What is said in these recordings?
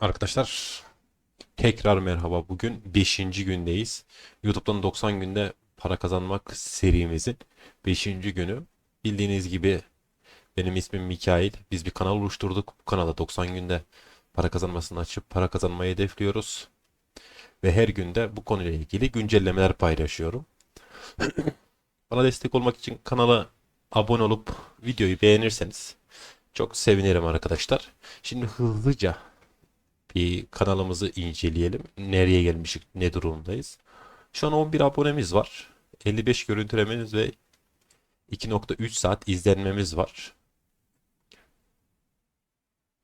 Arkadaşlar tekrar merhaba. Bugün 5. gündeyiz. YouTube'dan 90 günde para kazanmak serimizin 5. günü. Bildiğiniz gibi benim ismim Mikail. Biz bir kanal oluşturduk. Bu kanalda 90 günde para kazanmasını açıp para kazanmayı hedefliyoruz. Ve her günde bu konuyla ilgili güncellemeler paylaşıyorum. Bana destek olmak için kanala abone olup videoyu beğenirseniz çok sevinirim arkadaşlar. Şimdi hızlıca bir kanalımızı inceleyelim. Nereye gelmişik, ne durumdayız. Şu an 11 abonemiz var. 55 görüntülememiz ve 2.3 saat izlenmemiz var.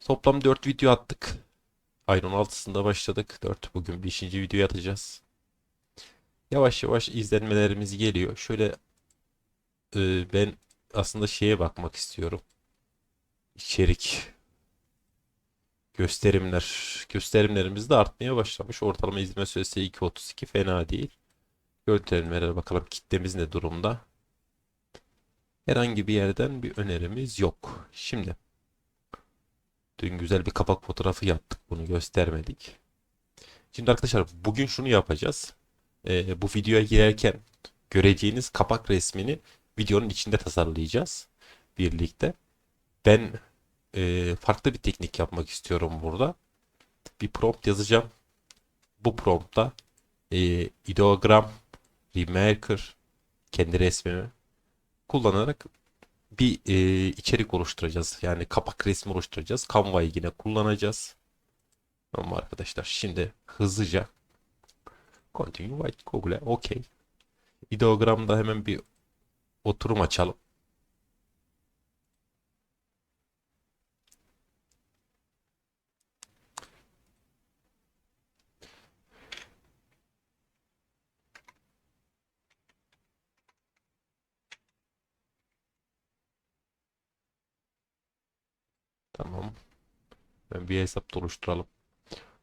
Toplam 4 video attık. Ayın 16'sında başladık. 4 bugün 5. videoyu atacağız. Yavaş yavaş izlenmelerimiz geliyor. Şöyle e, ben aslında şeye bakmak istiyorum. İçerik gösterimler. Gösterimlerimiz de artmaya başlamış. Ortalama izleme süresi 2.32 fena değil. Gösterimlere bakalım kitlemiz ne durumda. Herhangi bir yerden bir önerimiz yok. Şimdi dün güzel bir kapak fotoğrafı yaptık. Bunu göstermedik. Şimdi arkadaşlar bugün şunu yapacağız. Ee, bu videoya girerken göreceğiniz kapak resmini videonun içinde tasarlayacağız birlikte. Ben e, farklı bir teknik yapmak istiyorum burada. Bir prompt yazacağım. Bu promptta e, ideogram, remaker, kendi resmimi kullanarak bir e, içerik oluşturacağız. Yani kapak resmi oluşturacağız. Canva'yı yine kullanacağız. Tamam arkadaşlar. Şimdi hızlıca Continue White Google'e OK. Ideogramda hemen bir oturum açalım. Tamam. Ben bir hesap da oluşturalım.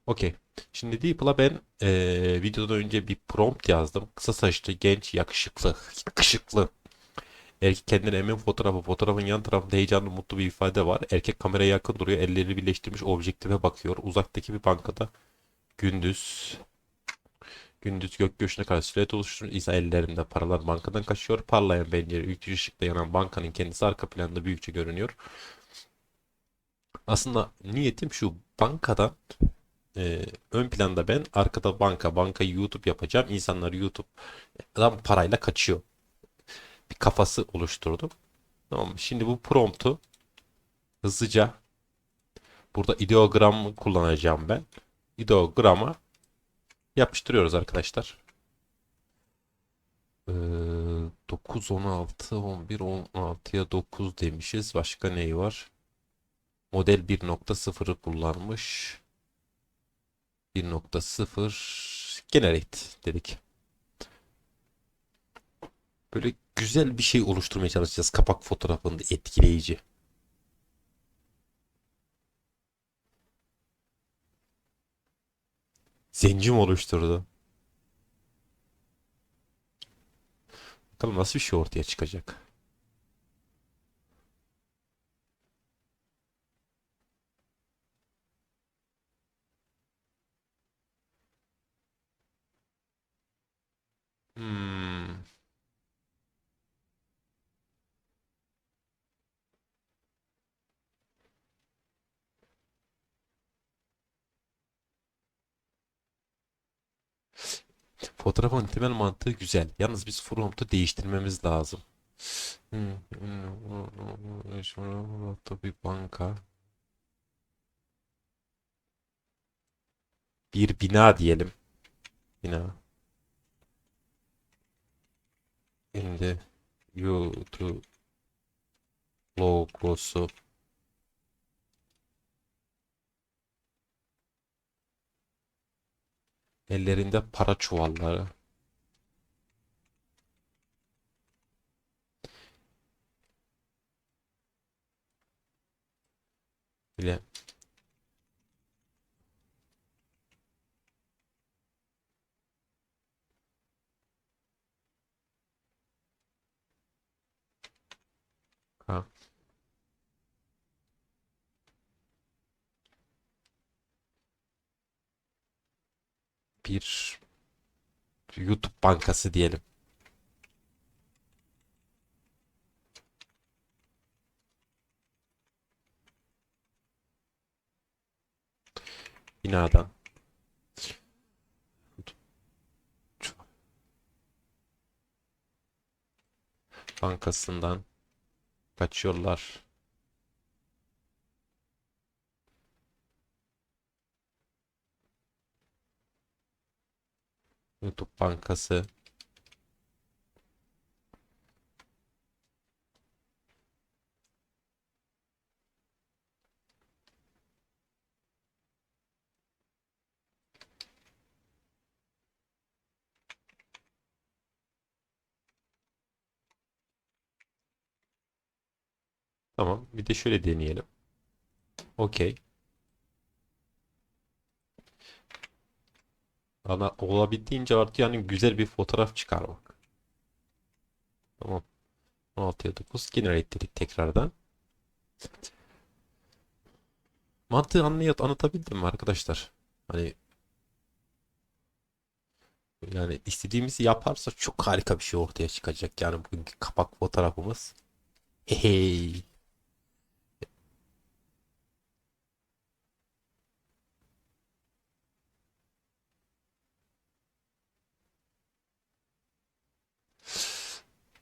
Okey. Şimdi Deeple'a ben eee, videodan önce bir prompt yazdım. Kısa saçlı, genç, yakışıklı, yakışıklı. Erkek kendine emin fotoğrafı. Fotoğrafın yan tarafında heyecanlı, mutlu bir ifade var. Erkek kameraya yakın duruyor. Ellerini birleştirmiş objektife bakıyor. Uzaktaki bir bankada gündüz gündüz gökyüzüne karşı silüet oluşturmuş. İsa ellerinde paralar bankadan kaçıyor. Parlayan pencere, ülke ışıkla yanan bankanın kendisi arka planda büyükçe görünüyor. Aslında niyetim şu bankadan e, ön planda ben arkada banka bankayı YouTube yapacağım. İnsanlar YouTube'dan parayla kaçıyor. Bir kafası oluşturdum. Tamam mı? Şimdi bu promptu hızlıca burada ideogram kullanacağım ben. İdeograma yapıştırıyoruz arkadaşlar. Ee, 9, 16, 11, 16'ya 9 demişiz. Başka neyi var? Model 1.0'ı kullanmış. 1.0 generate dedik. Böyle güzel bir şey oluşturmaya çalışacağız. Kapak fotoğrafında etkileyici. Zenci mi oluşturdu? Bakalım nasıl bir şey ortaya çıkacak. Hmm. Fotoğrafın temel mantığı güzel. Yalnız biz promptu değiştirmemiz lazım. Sonra bir banka. Bir bina diyelim. Bina. Şimdi YouTube logosu. Ellerinde para çuvalları. Bile bir YouTube bankası diyelim. Binadan. Bankasından kaçıyorlar. YouTube bankası. Tamam. Bir de şöyle deneyelim. Okey. Ana olabildiğince artı yani güzel bir fotoğraf çıkar bak. Tamam. 16'ya 9 generate dedik tekrardan. Mantığı anlayat anlatabildim mi arkadaşlar? Hani yani istediğimizi yaparsa çok harika bir şey ortaya çıkacak. Yani bugünkü kapak fotoğrafımız. Hey.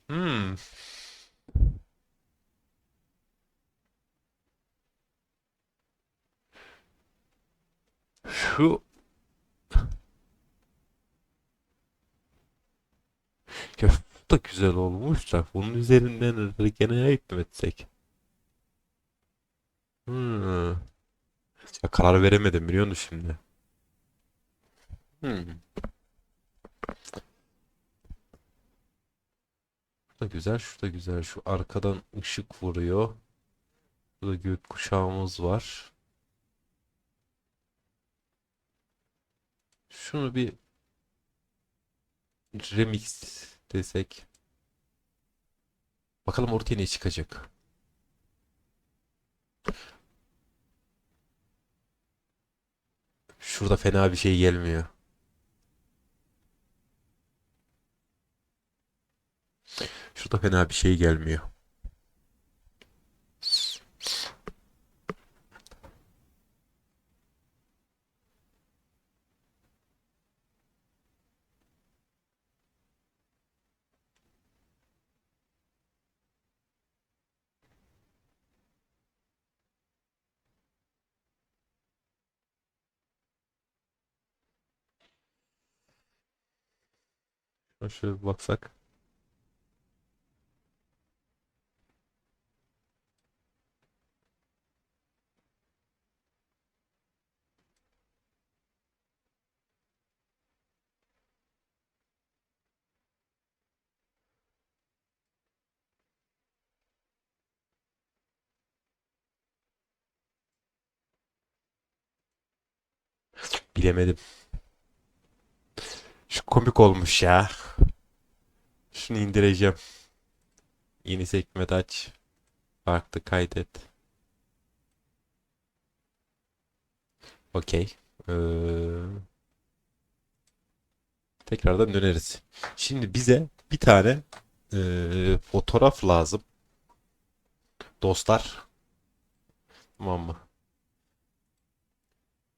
Hmm. Şu ya şu da güzel olmuş da bunun üzerinden gene mi etsek? Hmm. Ya karar veremedim biliyor musun şimdi? Hmm. Da güzel, şu da güzel. Şu arkadan ışık vuruyor. Burada gökkuşağımız var. Şunu bir remix desek. Bakalım ortaya ne çıkacak. Şurada fena bir şey gelmiyor. Şurada fena bir şey gelmiyor. Şöyle bir baksak. Bilemedim. Şu komik olmuş ya. Şunu indireceğim. Yeni sekmede aç. Farklı kaydet. Okey. Ee, tekrardan döneriz. Şimdi bize bir tane ee, fotoğraf lazım. Dostlar. Tamam mı?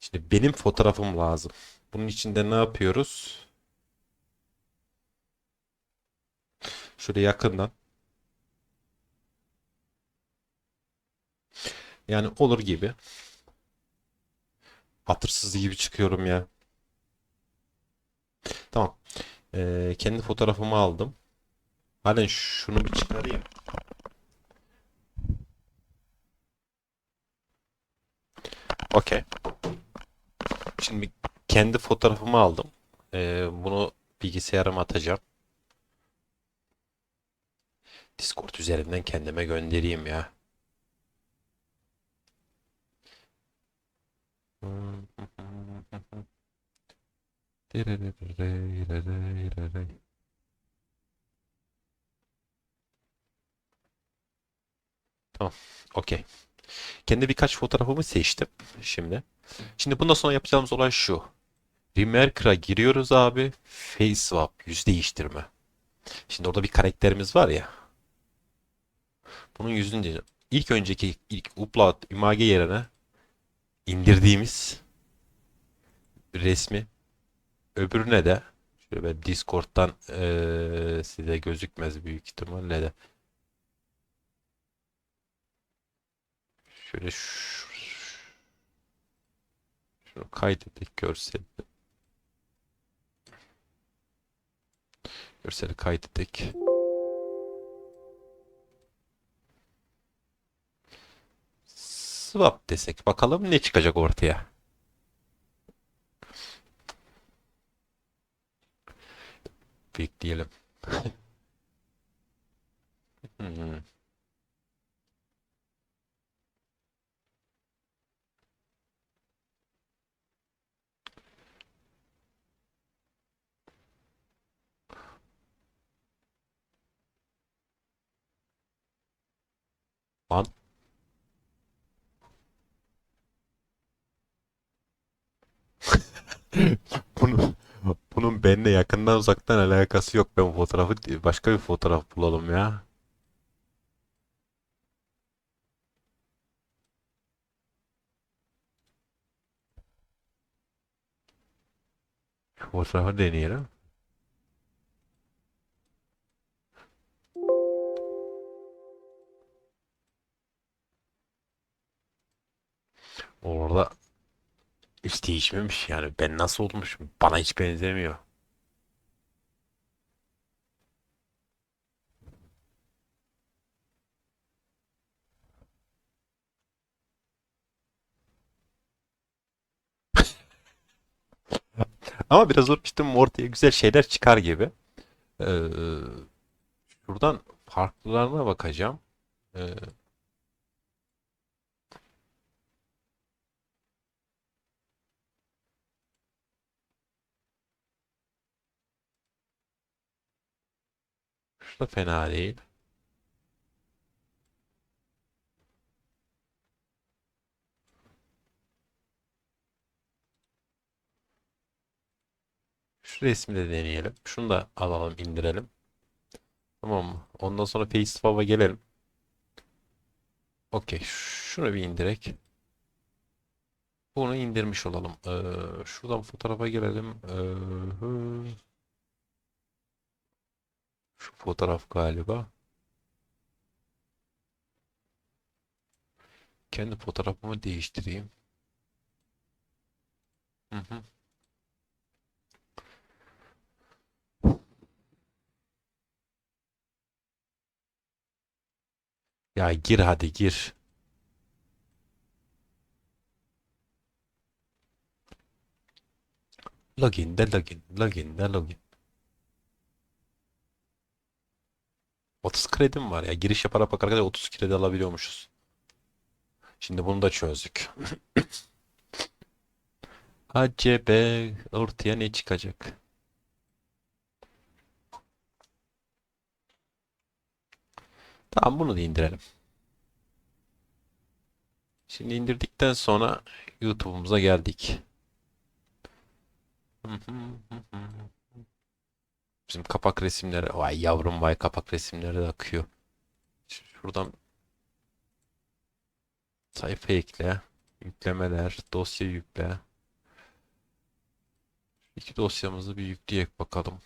Şimdi benim fotoğrafım lazım. Bunun için de ne yapıyoruz? Şöyle yakından. Yani olur gibi. Hatırsız gibi çıkıyorum ya. Tamam. Ee, kendi fotoğrafımı aldım. Halen şunu bir çıkarayım. Okey. Şimdi kendi fotoğrafımı aldım. Ee, bunu bilgisayarıma atacağım. Discord üzerinden kendime göndereyim ya. Tamam. Okey. Kendi birkaç fotoğrafımı seçtim şimdi. Şimdi bundan sonra yapacağımız olay şu. Remarker'a giriyoruz abi. Face swap, yüz değiştirme. Şimdi orada bir karakterimiz var ya. Bunun yüzünü değiştir- ilk önceki ilk upload image yerine indirdiğimiz resmi öbürüne de şöyle ben Discord'dan eee, size gözükmez büyük ihtimalle de şöyle şunu kaydedelim görsel görseli kaydedelim. Swap desek bakalım ne çıkacak ortaya. Bekleyelim. Hmm. Lan bunun bunun benimle yakından uzaktan alakası yok. Ben fotoğrafı başka bir fotoğraf bulalım ya. Şu fotoğrafı deneyelim. Orada hiç değişmemiş yani. Ben nasıl olmuşum? Bana hiç benzemiyor. Ama biraz uğraştım ortaya güzel şeyler çıkar gibi. Ee, şuradan farklılarına bakacağım. Ee, şu da fena değil. Şu resmi de deneyelim. Şunu da alalım, indirelim. Tamam mı? Ondan sonra Faceswap'a gelelim. Okey. Şunu bir indirek. Bunu indirmiş olalım. Ee, şuradan fotoğrafa gelelim. Ee. Şu fotoğraf galiba. Kendi fotoğrafımı değiştireyim. Hı hı. Ya gir hadi gir. Login de login. Login de login. 30 kredim var ya. Giriş yaparak bakarken 30 kredi alabiliyormuşuz. Şimdi bunu da çözdük. Acaba ortaya ne çıkacak? Tamam bunu da indirelim. Şimdi indirdikten sonra YouTube'umuza geldik. Bizim kapak resimleri, vay yavrum vay kapak resimleri de akıyor. Şuradan sayfa ekle, yüklemeler, dosya yükle. İki dosyamızı bir yükleyek bakalım.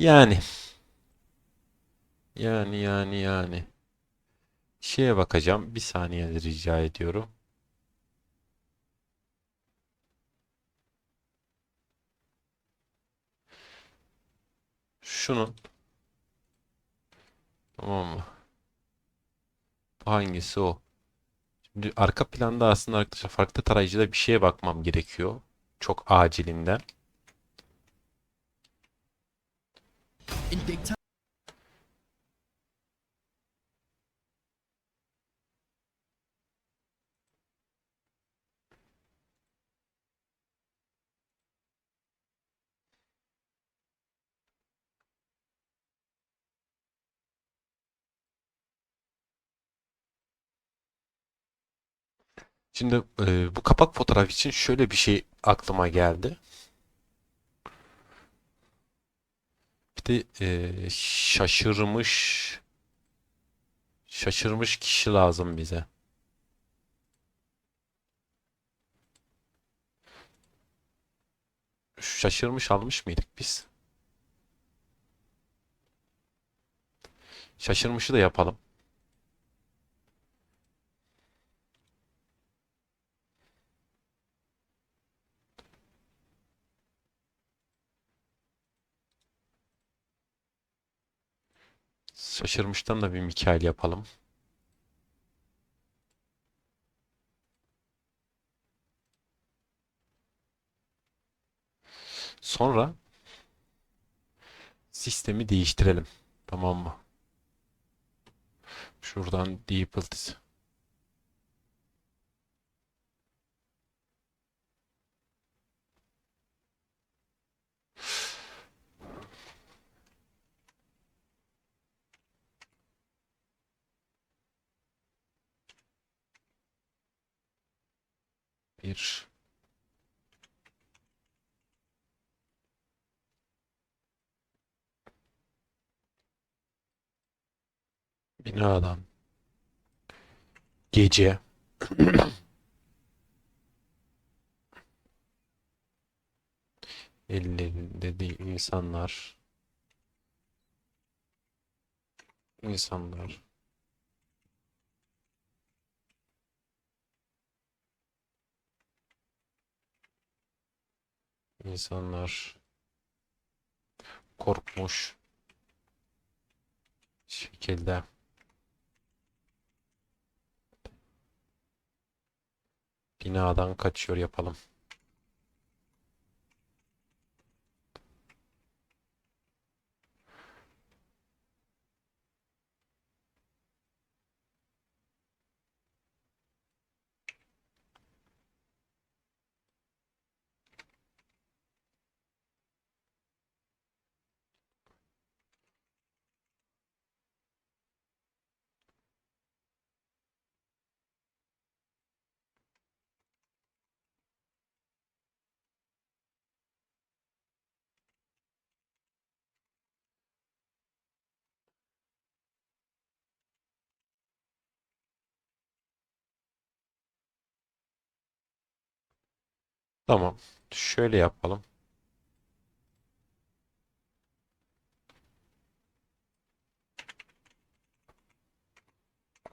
Yani, yani, yani, yani. Şeye bakacağım. Bir saniye rica ediyorum. Şunun tamam mı? Bu hangisi o? Şimdi arka planda aslında arkadaşlar farklı tarayıcıda bir şeye bakmam gerekiyor. Çok acilinden. Şimdi e, bu kapak fotoğraf için şöyle bir şey aklıma geldi. De e, şaşırmış şaşırmış kişi lazım bize. Şaşırmış almış mıydık biz? Şaşırmışı da yapalım. Şaşırmıştan da bir Mikail yapalım. Sonra sistemi değiştirelim. Tamam mı? Şuradan Deeples. Bir binadan gece ellerinde değil insanlar insanlar insanlar korkmuş şekilde binadan kaçıyor yapalım. Tamam. Şöyle yapalım.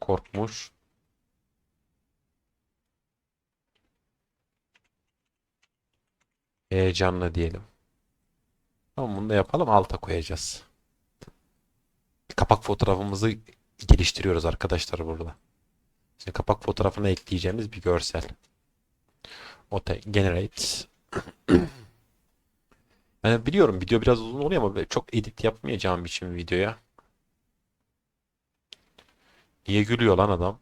Korkmuş. Heyecanlı diyelim. Tamam bunu da yapalım. Alta koyacağız. Kapak fotoğrafımızı geliştiriyoruz arkadaşlar burada. Şimdi kapak fotoğrafına ekleyeceğimiz bir görsel. Ote generate. Ben biliyorum video biraz uzun oluyor ama çok edit yapmayacağım için videoya. Niye gülüyor lan adam?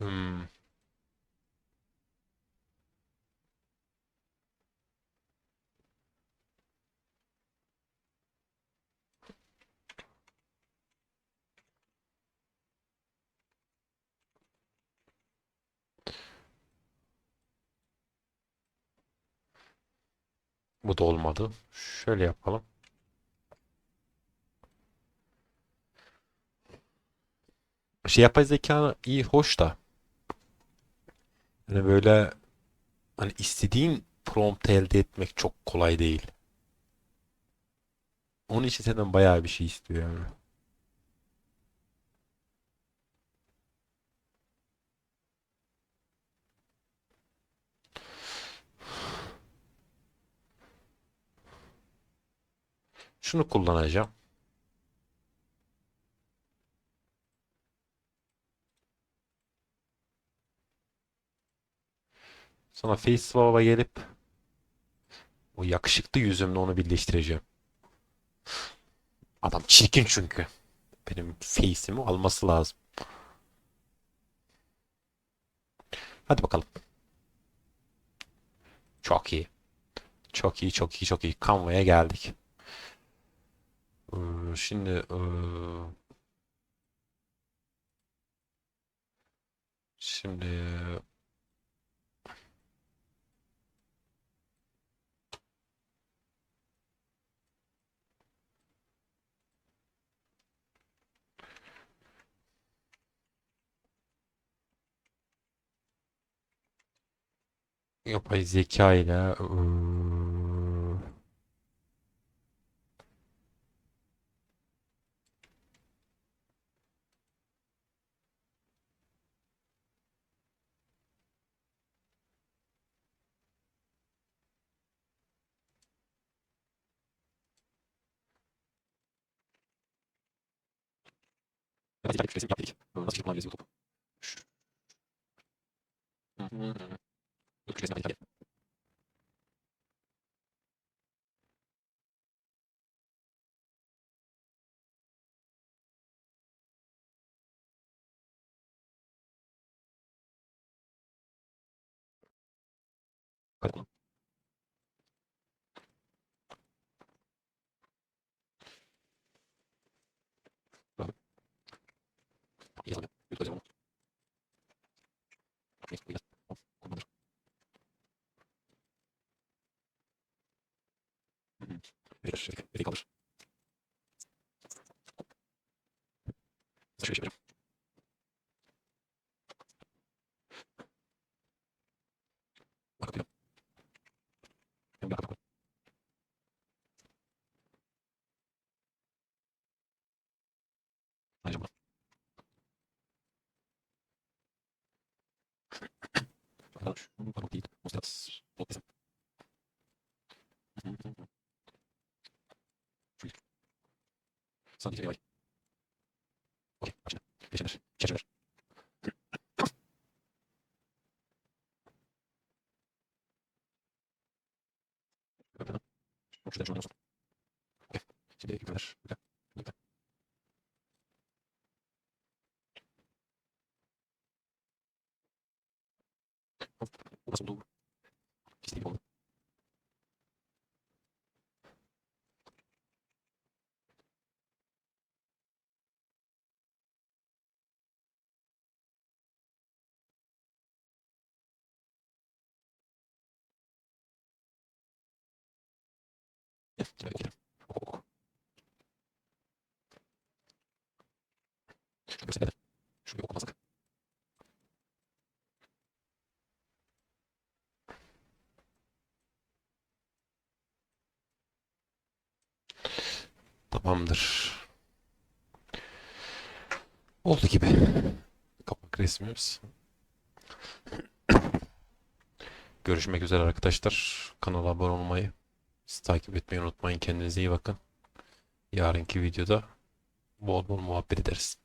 Hmm. Bu da olmadı. Şöyle yapalım. Şey yapay zeka iyi hoş da hani böyle hani istediğin prompt elde etmek çok kolay değil. Onun için senden bayağı bir şey istiyor yani. Şunu kullanacağım. Sonra Face Swap'a gelip o yakışıklı yüzümle onu birleştireceğim. Adam çirkin çünkü. Benim face'imi alması lazım. Hadi bakalım. Çok iyi. Çok iyi, çok iyi, çok iyi. Canva'ya geldik. Ee, Şimdi ee, şimdi yapay zeka ile ee, yapay zeka ile resim yaptık. Nasıl kullanabiliriz YouTube? Şu- Hı hı hı. Yok, resim yapay zeka. Hadi kullan. Bravo. Yazalım ya. YouTube yazalım. Neyse, bu yaz. Of, kullanır. Hı hı. Verir, şöyle, veri kalır. Şöyle şey yapacağım. Bak atıyorum. Hem bir arka bak. Ayrıca buna. Şöyle şu parmak değil. Mustafa. Bot desem. Hı hı hı hı. Şöyle. Sadece AI. Okey. Başla. Geçenler. Çerçeveler. Öpeden. Şuradan şuradan olsun. Okey. Şimdi yüklemeler. Yükle. Yükle. Hop. Bu nasıl oldu? İstediğim gibi oldu. Şöyle göstereyim. Şurayı okumazdık. Tamamdır. Oldu gibi. Kapak resmimiz. Görüşmek üzere arkadaşlar. Kanala abone olmayı, bizi takip etmeyi unutmayın. Kendinize iyi bakın. Yarınki videoda bol bol muhabbet ederiz.